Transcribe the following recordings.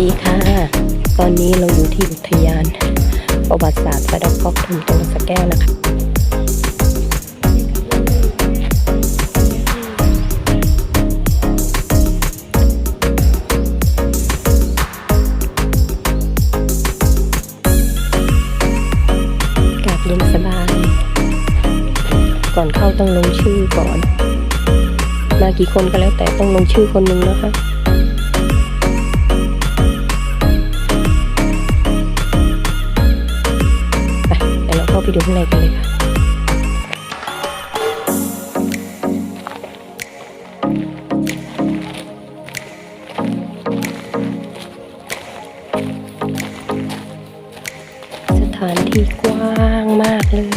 ดีค่ะ ตอนนี้เราอยู่ที่อุทยาน ประวัติศาสตร์สะดอกก๊อกถุมจังหวัดสะแก้วนะคะกาศเย็นสบาย ก่อนเข้าต้องลงชื่อก่อน มากี่คนก็แล้วแต่ต้องลงชื่อคนหนึ่งนะคะ ไปดูข้างในกันเลยค่ะสถานที่กว้างมากเลย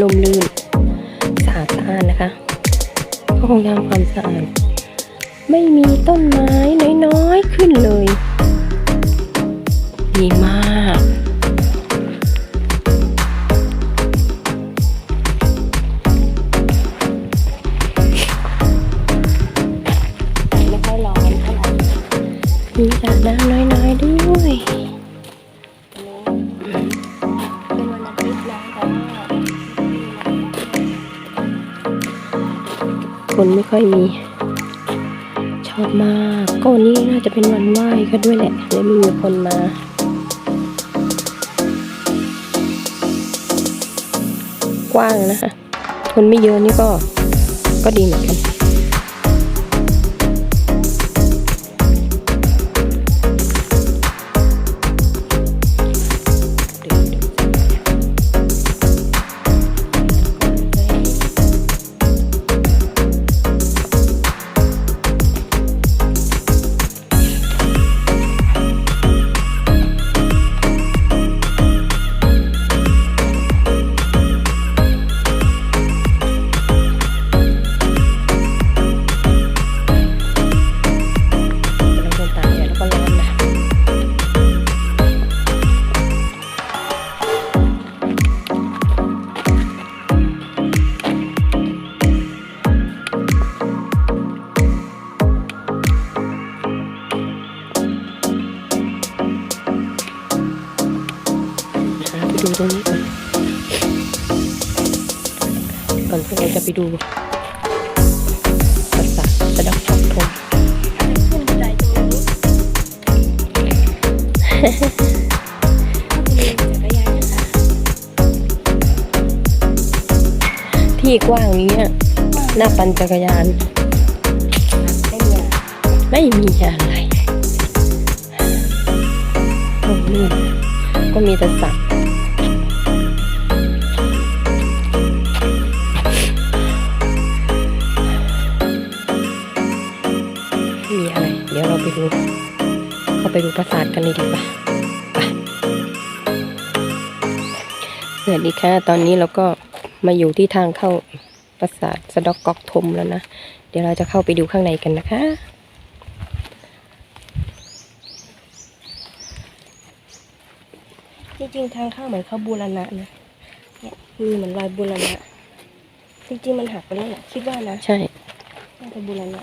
ลมลื่นสะอาดสะอาดนะคะก็คงทำความสะอาดไม่มีต้นไม้น้อยๆขึ้นเลยดีมาก คนไม่ค่อยมี ชอบมาก ก็วันนี้น่าจะเป็นวันไหว้ก็ด้วยแหละเลยไม่มีคนมากว้างนะคะคนไม่เยอะนี่ก็ก็ดีเหมือนกัน จะไปดูปราสาทสะเดักช็อกทงขึ้นบันไดตรงนี้จักรยานนะคะที่กว้างนี้หน้าปั่นจักรยาน ไม่มีไม่มีอะไรตรงนี้ก็มีแต่สัตว์ ดี๋ยวเราไปดูเข้าไปดูปราสาทกันเลยดีกว่าไปสวัสดีค่ะ ตอนนี้เราก็มาอยู่ที่ทางเข้าปราสาทสะเดอกกอกทมแล้วนะ เดี๋ยวเราจะเข้าไปดูข้างในกันนะคะจริงๆทางเข้าเหมือนเขาบูรณะนะเนี่ยมีเหมือนรอยบูรณะจริงๆมันหักไปแล้วแหละคิดว่านะ ใช่น่าจะบูรณะ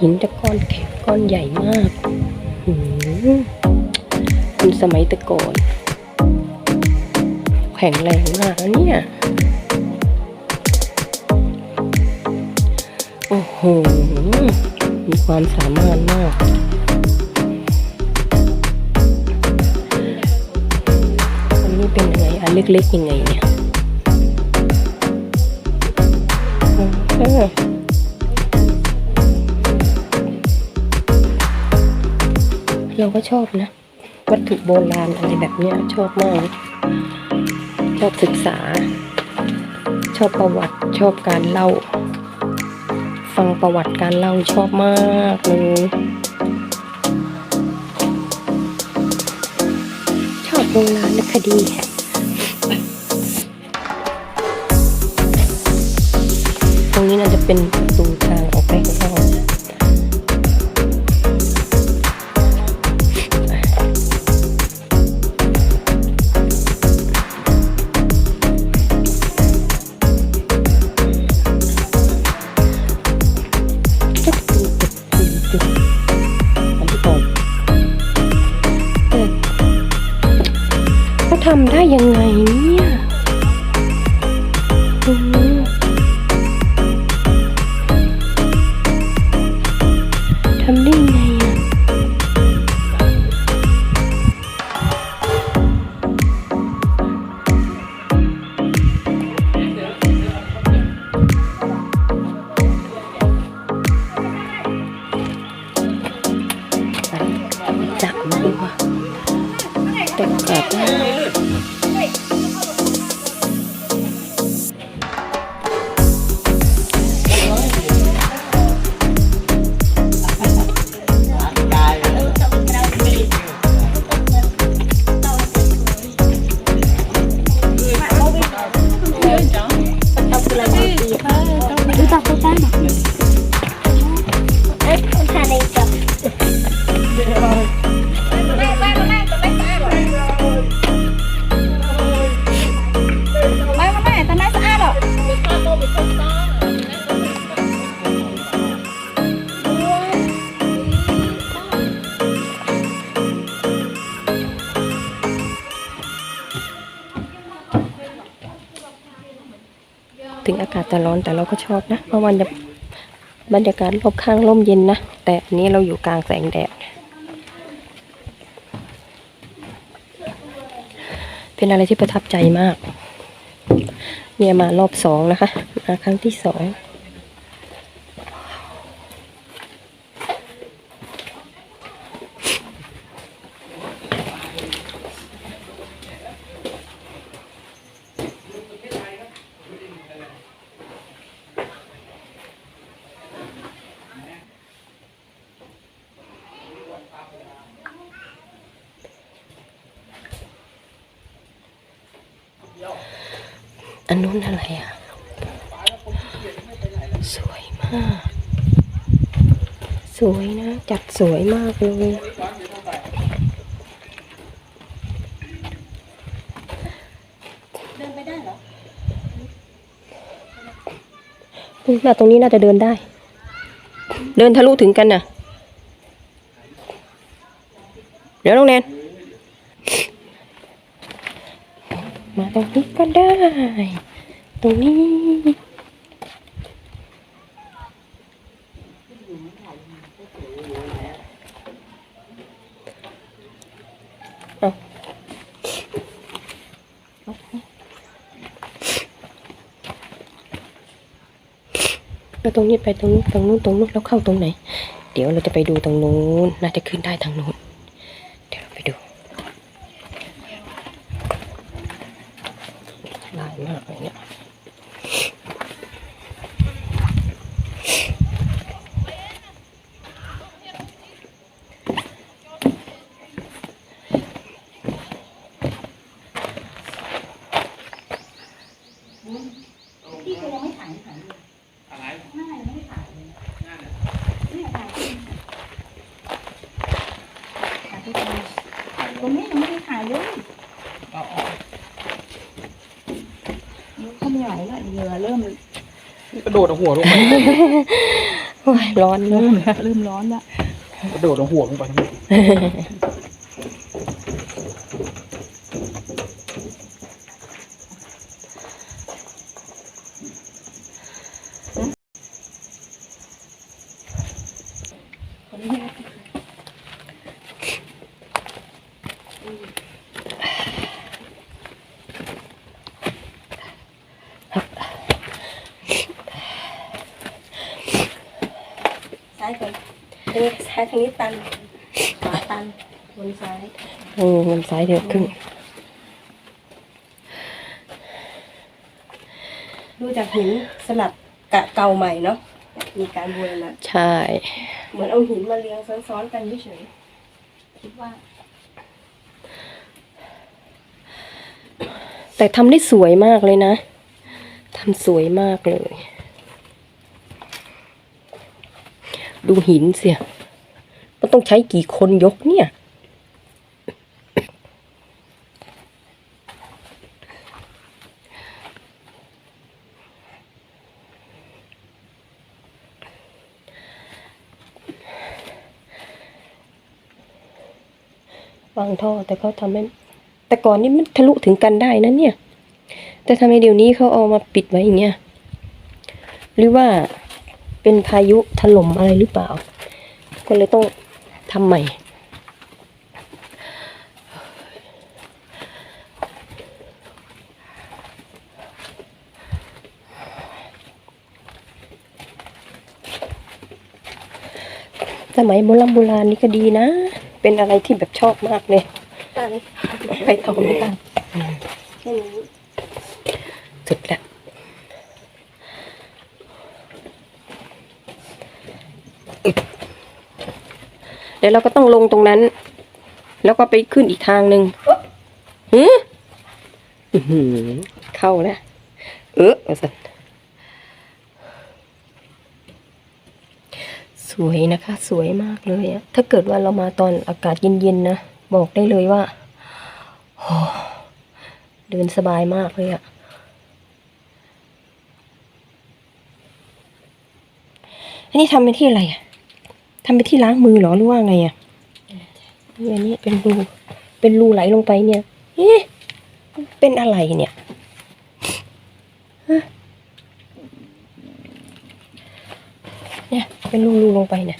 หินจะก้อนแข็งก้อนใหญ่มากหืมเป็นสมัยตะก่อนแข็งแรงมากนะเนี่ย โอ้โห มีความสามารถมากอันนี้เป็นยังไง อันเล็กๆยังไงเนี่ย เออ เราก็ชอบนะ วัตถุโบราณอะไรแบบเนี้ยชอบมากชอบศึกษา ชอบประวัติชอบการเล่า ฟังประวัติการเล่าชอบมากเลยชอบโบราณคดีตรงนี้น่าจะเป็นป เอนแต่เราก็ชอบนะ เพราะมันจะบรรยากาศรอบข้างร่มเย็นนะ แต่อันนี้เราอยู่กลางแสงแดด เป็นอะไรที่ประทับใจมาก เนี่ยมารอบสองนะคะ มาครั้งที่สอง อันนู้นอะไรอะ สวยมาก สวยนะ จัด สวยมากเลย เดินไปได้เหรอมาตรงนี้น่าจะเดินได้ เดินทะลุถึงกันน่ะ เดี๋ยวน้องแนน มาตรงนี้ก็ได้ ตรงนี้ เอาแล้ว ตรงนี้ไปตรงนู้นตรงนู้นตรงนู้นแล้วเข้าตรงไหน เดี๋ยวเราจะไปดูตรงนู้นน่าจะขึ้นได้ทางนู้น เดี๋ยวเราไปดู ลายมากเลยเนี่ย ตรงนี้ยังไม่ได้ถ่ายเลยก็ไม่ไหวแล้วเหงื่อเริ่ม กระ โดดเอาหัวลงไปโอ้ยร้อนเนเริ่อะมแล้วเริ่มร้อนละกระโดดลงหัวลงไปทั้งหมด ขออนุญาต ซ้ายก่อน ทางนี้ซ้ายทางนี้ตันขวาตันบนซ้ายอืมมันซ้ายเดียวครึ่งดูจากหินสลับกะเก่าใหม่เนาะมีการบูรณะใช่ เหมือนเอาหินมาเรียงซ้อนๆกันเฉยๆคิดว่า แต่ทำได้สวยมากเลยนะทำสวยมากเลย ดูหินเสีย มันต้องใช้กี่คนยกเนี่ย วางท่อแต่เขาทำให้แต่ก่อนนี้มันทะลุถึงกันได้นะเนี่ย แต่ทำไมเดี๋ยวนี้เขาเอามาปิดไว้อย่างเงี้ย หรือว่าเป็นพายุถล่มอะไรหรือเปล่า ก็เลยต้อง ทำใหม่สมัยโบราณโบราณนี่ก็ดีนะ เป็นอะไรที่แบบชอบมากเลยตันไปต่อไม่กัน แค่นี้ สุดละอึ๊บ เดี๋ยวเราก็ต้องลงตรงนั้น แล้วก็ไปขึ้นอีกทางหนึ่งหืออื้อหือเข้าแล้วเออเอาสันสวยนะคะ สวยมากเลยอะถ้าเกิดว่าเรามาตอนอากาศเย็นๆนะ บอกได้เลยว่าโอ้เดินสบายมากเลยอะอันนี้ทำเป็นที่อะไรอะ ทำเป็นที่ล้างมือเหรอหรือว่าไงอะนี่อันนี้เป็นรูเป็นรูไหลลงไปเนี่ยเอ๊ะเป็นอะไรเนี่ยฮะเนี่ย เป็นรูรูลงไปเนี่ย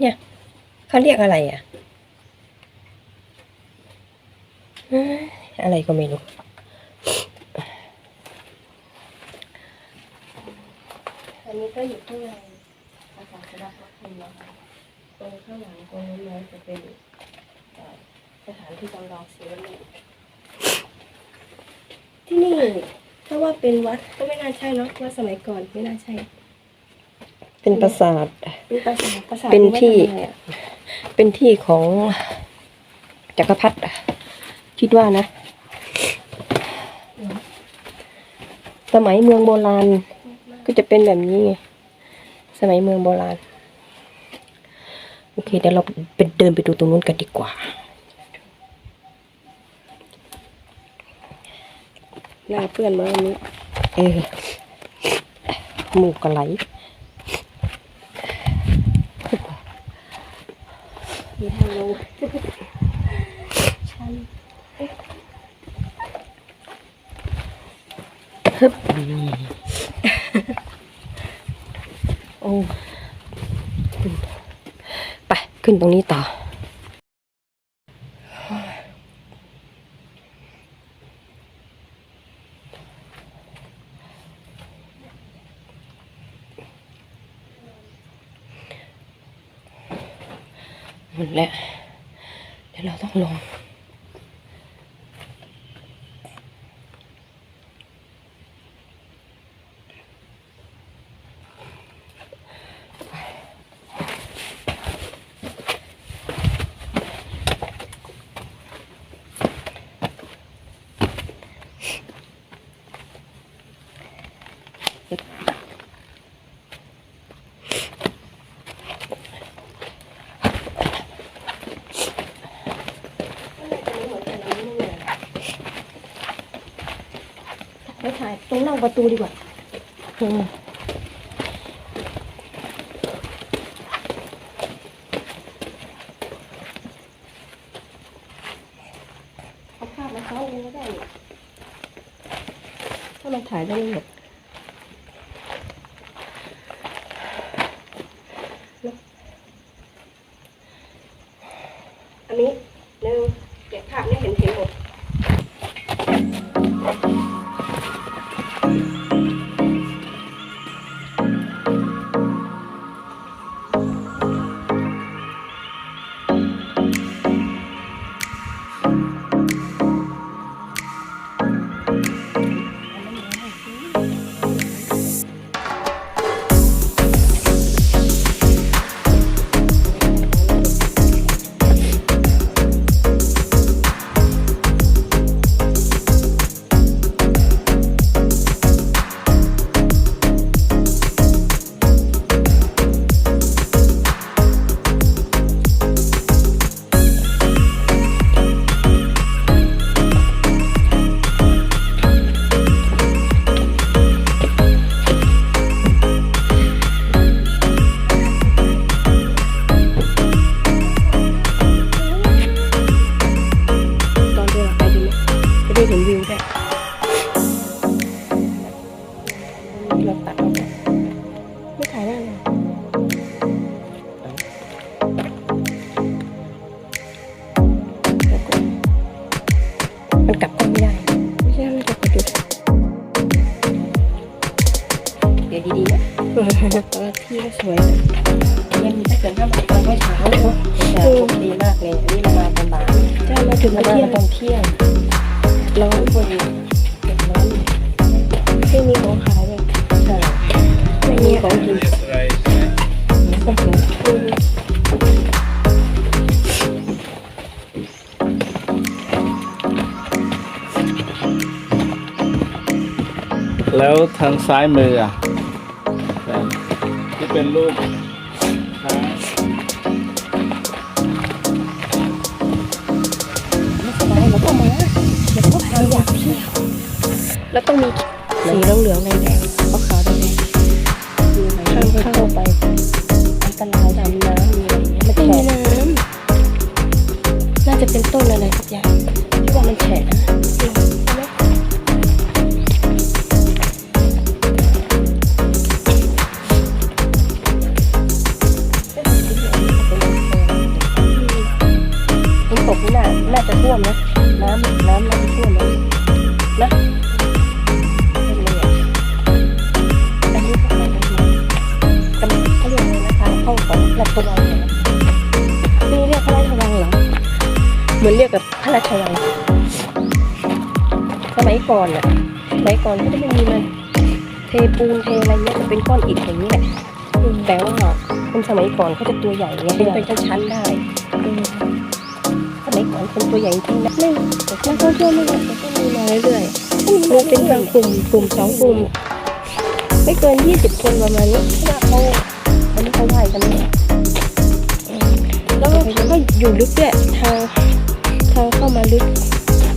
เนี่ยเขาเรียกอะไรอะอ้ยอะไรก็ไม่รู้ อันนี้ก็อยู่ข้างในภาษาสลับวัดคุณนะคะตรงข้างหลังตรงนู้นนะจะ เป็นเอ่อสถานที่จำลองศิลปะที่นี่ถ้าว่าเป็นวัดก็ไม่น่าใช่เนาะวัดสมัยก่อนไม่น่าใช่ เป็นปราสาท เป็นปราสาทปราสาทเป็นที่ไว้ทำอะไรอะเป็นที่ของจักรพรรดิอะคิดว่านะ สมัยเมืองโบราณ ก็จะเป็นแบบนี้ไงสมัยเมืองโบราณ โอเคเดี๋ยวเราไปเดินไปดูตรงนู้นกันดีกว่า หน้าเปื้อนมาอันนี้เออหมูกระไหลมีทางลงชันฮึบโอ้ไป ขึ้นตรงนี้ต่อ ไม่ถ่ายตรงหน้าประตูดีกว่าอืมเอาภาพมาเข้าเองก็ได้ถ้ามันถ่ายได้หมด ไม่มีของขายเลยใช่ไม่มีของกินแล้วทางซ้ายมืออะที่เป็นรูป แปูนเทอะไรเงี้ยจะเป็นก้อนอิฐอย่างนี้แหละแต่ว่าคนสมัยก่อนเขาจะตัวใหญ่ไงเป็นเป็นชั้นๆได้สมัยก่อนคนตัวใหญ่จริงนะไม่นักท่องเที่ยวไม่เยอะแต่ก็มีมาเรื่อยๆมีเป็นบางกลุ่มกลุ่มสองกลุ่มไม่เกินยี่สิบคนประมาณนี้เพราะว่าเขาวันนี้เขาไหว้กันเนี่ยแล้วก็ก็อยู่ลึกด้วยทางทางเข้ามาลึก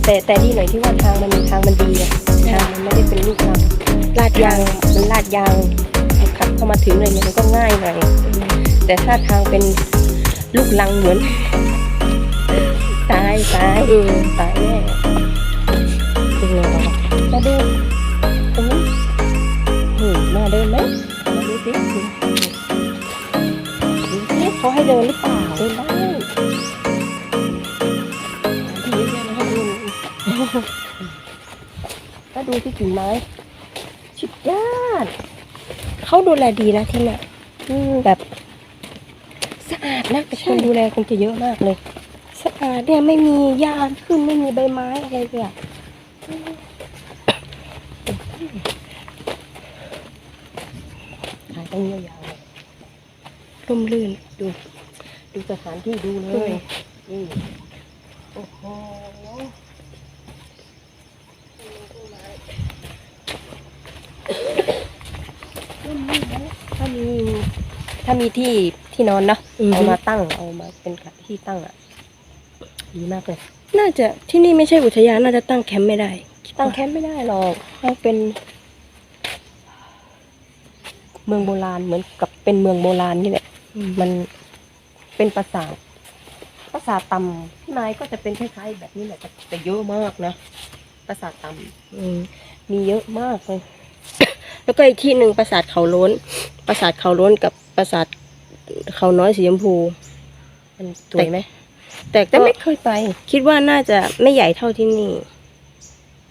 แต่แต่ดีหน่อยที่ว่าทางมันทางมันดีอะทางมันไม่ได้เป็นลูกรัง ลาดยายางงมันลาดยางขับเข้ามาถึงเลยเนี่ยมันก็ง่ายหน่อยแต่ถ้าทางเป็นลูกลังเหมือน ตายตายเออตายแน่จริงเลยเหรอมาดูตรงนี้เฮ้ยมาเดินไหมมาดูสิดูสิเขาให้เดินหรือเปล่าเดินได้ที่เยอะแยะเลยให้เดินก็ดูที่กิ่งไม้ชิด ยอดเขาดูแลดีนะที่เนี่ยอืมแบบ สะอาดนะแต่คนดูแลคงจะเยอะมากเลย สะอาดเนี่ยไม่มีหญ้าขึ้นไม่มีใบไม้อะไรเลยอะถ่ายต้องยาวๆเลยร่มรื่นดูสถานที่ดูเลยนี่โอ้โห ถ้ามีถ้ามีที่ที่นอนเนาะอืม เอามาตั้งเอามาเป็นที่ตั้งอะดีมากเลย น่าจะที่นี่ไม่ใช่อุทยานน่าจะตั้งแคมป์ไม่ได้ตั้งแคมป์ไม่ได้หรอกถ้าเป็น เมืองโบราณเหมือนกับเป็นเมืองโบราณนี่แหละ อืมมันเป็นปราสาทปราสาทต่ำพี่ไม้ก็จะเป็นคล้ายๆ แบบนี้แหละแต่แต่เยอะมากนะปปราสาทต่อืมำมีเยอะมากเลย แล้วก็อีกที่หนึ่งปราสาทเขาโล้น ปราสาทเขาโล้นกับปราสาทเขาน้อยสีชมพูมันสวยไหมแต่แต่ก็ไม่เคยไป คิดว่าน่าจะไม่ใหญ่เท่าที่นี่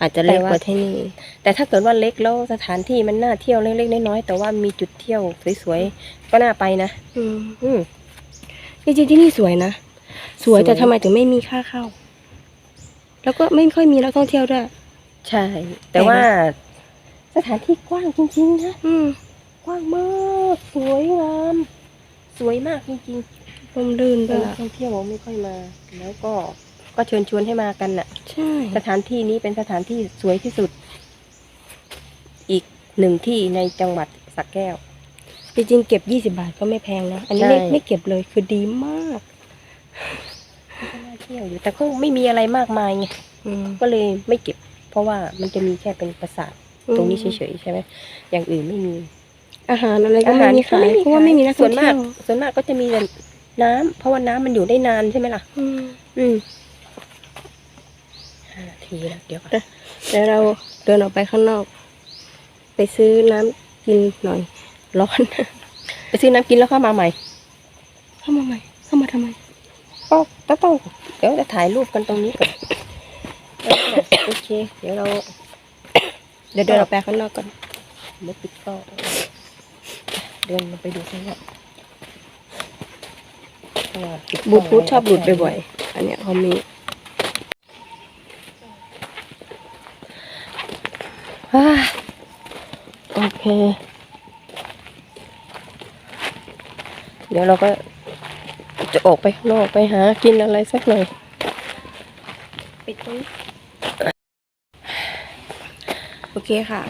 อาจจะเล็กแต่ว่ากว่าที่นี่ แต่ถ้าเกิดว่าเล็กแล้วสถานที่มันน่าเที่ยวเล็กๆน้อยๆแต่ว่ามีจุดเที่ยวสวยๆก็น่าไปนะอืมอืมจริงๆที่นี่สวยนะสวยสวยแต่ทำไมถึงไม่มีค่าเข้า แล้วก็ไม่ค่อยมีนักท่องเที่ยวด้วย ใช่ แต่ว่า สถานที่กว้างจริงๆนะอืมกว้างมากสวยงามสวยมากจริงร่มรื่นๆด้วยนักท่องเที่ยวไม่ค่อยมา แล้วก็ก็เชิญชวนให้มากันน่ะ ใช่สถานที่นี้เป็นสถานที่สวยที่สุด อีกหนึ่งที่ในจังหวัดสระแก้ว จริงๆเก็บยี่สิบาทก็ไม่แพงนะ อันนี้ใช่ไม่ไม่เก็บเลยคือดีมาก ก็น่าเที่ยวอยู่แต่ก็ไม่มีอะไรมากมายไงอืมก็เลยไม่เก็บ เพราะว่ามันจะมีแค่เป็นปราสาท ตรงนี้เฉยๆใช่ไหมอย่างอื่นไม่มี อาหารอะไรก็ไม่มีขายเพราะว่าไม่มีนักท่ส่อวนงมาเที่กยวส่วนมากก็จะมีแต่น้ำเพราะว่าน้ำมันอยู่ได้นานใช่ไหมล่ะอืมห้านาทีแล้วเดี๋ยวก่อนเดี๋ยวเราเดินออกไปข้างนอก ไปซื้อน้ำกินหน่อย ร้อนไปซื้อน้ำกินแล้วเข้ามาใหม่เข้ามาใหม่เข้ามาทำไมก็ต้องต้องเดี๋ยวจะถ่ายรูปกันตรงนี้ก่อนโอเค เดี๋ยวเรา เดี๋ยวเดินออกไปข้างนอกก่อนเดี๋ยวปิดกล้องเดินลงไปดูข้างนอกเพราะว่าปิดกล้บลูองทูธชอบหลุดบ่อยๆ อันเนี้ยเขามีอ่าโอเค เดี๋ยวเราก็จะออกไปข้างนอกไปหากินอะไรสักหน่อย ปิดตรงนี้ โอเคค่ะ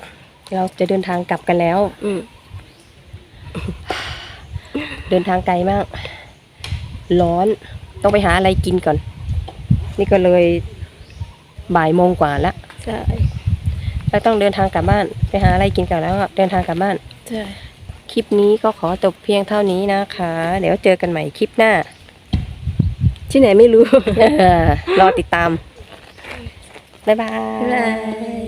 เราจะเดินทางกลับกันแล้ว อืมเดินทางไกลมาก ร้อน ต้องไปหาอะไรกินก่อน นี่ก็เลยบ่ายโมงกว่าแล้วใช่แล้วต้องเดินทางกลับบ้าน ไปหาอะไรกินกันแล้วก็เดินทางกลับบ้าน ใช่ คลิปนี้ก็ขอจบเพียงเท่านี้นะคะ เดี๋ยวเจอกันใหม่คลิปหน้า ที่ไหนไม่รู้ รอติดตาม บ๊ายบาบ๊ายบายย